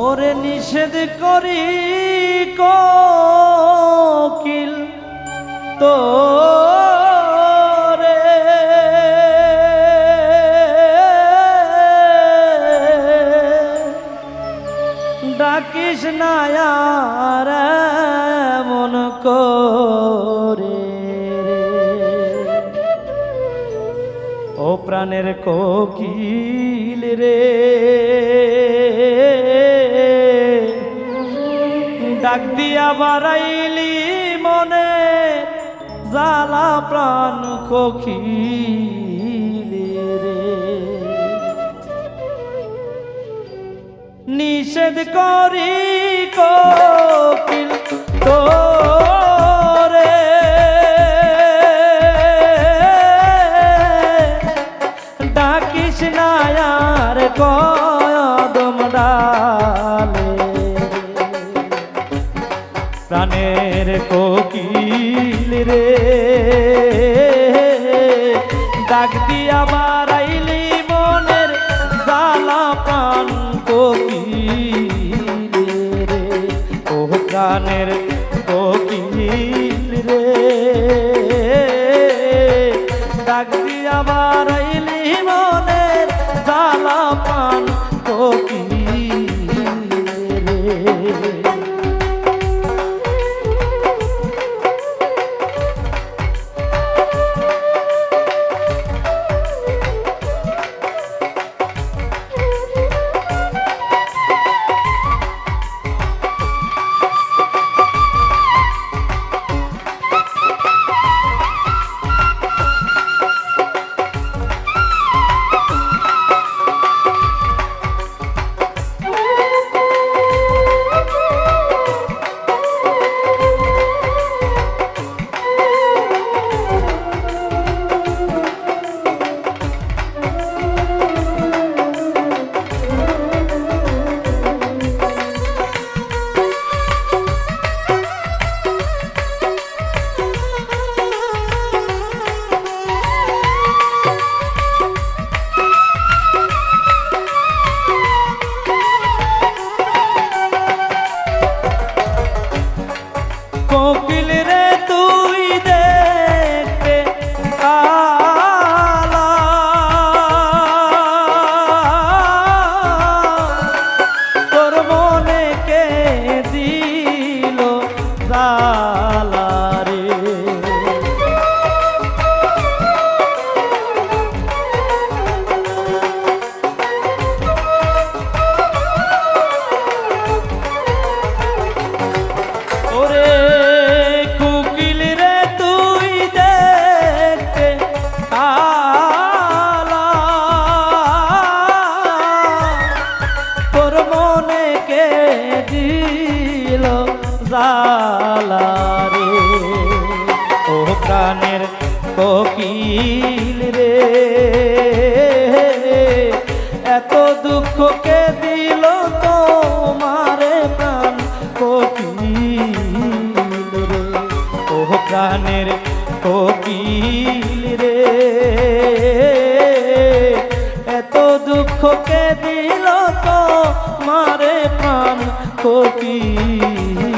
ওরে নিষেধ করি কোকিল তো ডাকিস না মন করে। ও প্রাণের কোকিল রে ডাক দিয়া বাড়াইলি মনে, জ্বালা প্রাণ কোকিল রে। নিষেধ করি কোকিল তোরে। ডাকিস না আর কদম জালা রে। ও প্রাণের কোকিল রে। এত দুঃখ কে দিল তোমারে প্রাণ কোকিল রে। ও প্রাণের কোকিল রে। এত দুঃখ কে দিল তো মারে প্রাণ কোকিল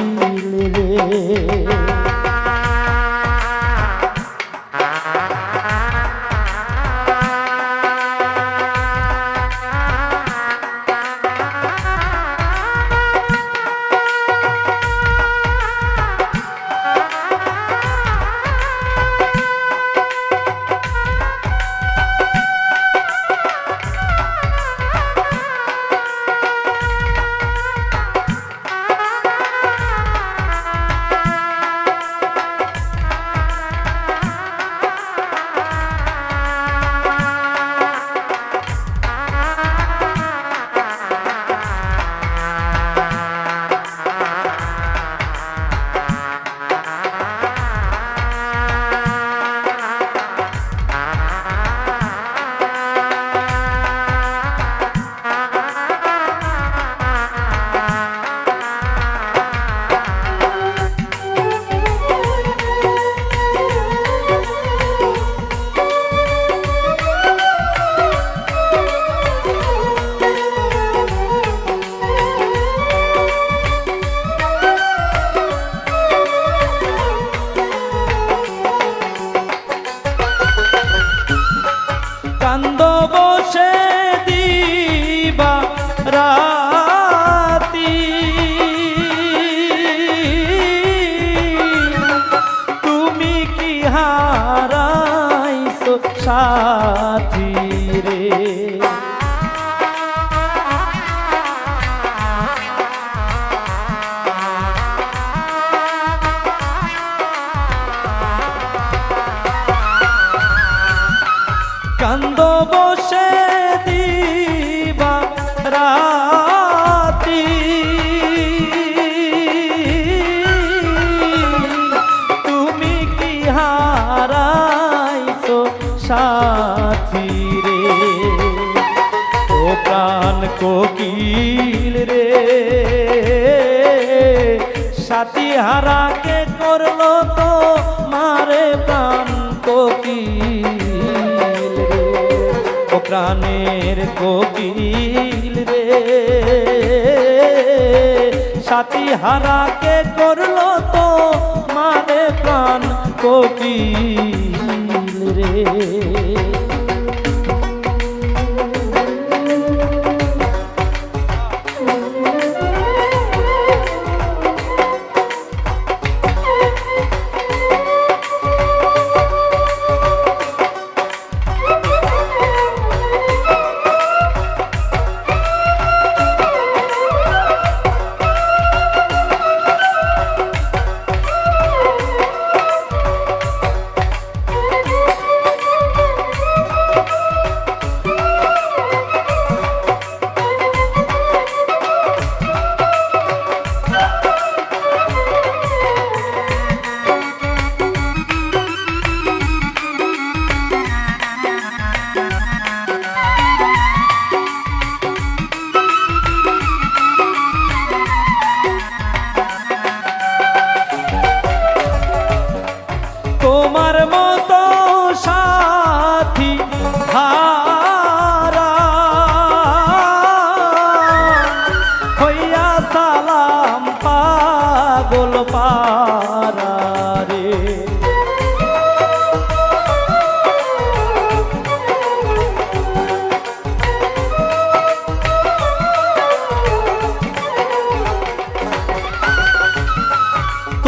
সাথী রে। কান্দ বসে দিবা কোকিল রে। সাথী হারাকে করল তো? মারে প্রাণ কোকিল রে। ও প্রাণের কোকিল রে। সাথী হারাকে করল তো? মারে প্রাণ কোকিল রে।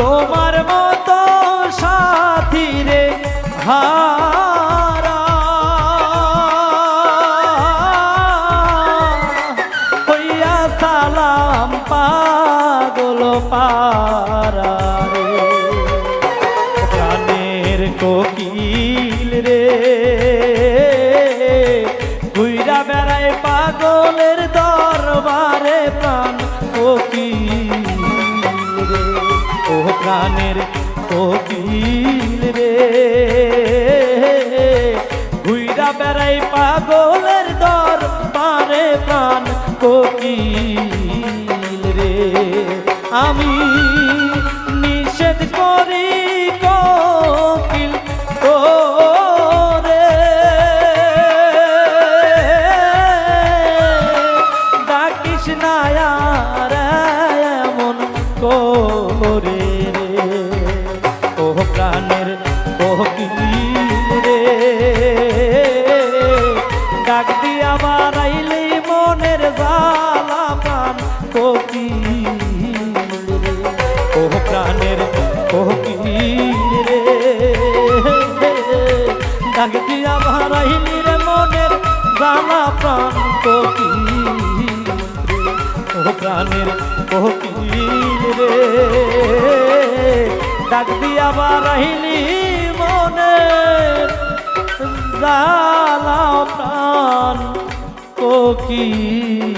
তোমার মতো সাথী রে হারা হইয়া সালাম পাগল পারা রে কোকিল রে বেড়ায় পাগলের দরবারে প্রাণ কোকিল। প্রাণের কোকিল রে। ঘুইরা বেড়াই পাগলের দর পারে প্রাণ কোকিল গানের কোকিল রে। ডাক দিয়া বারাহিনি মনে জালা প্রাণ কোকিল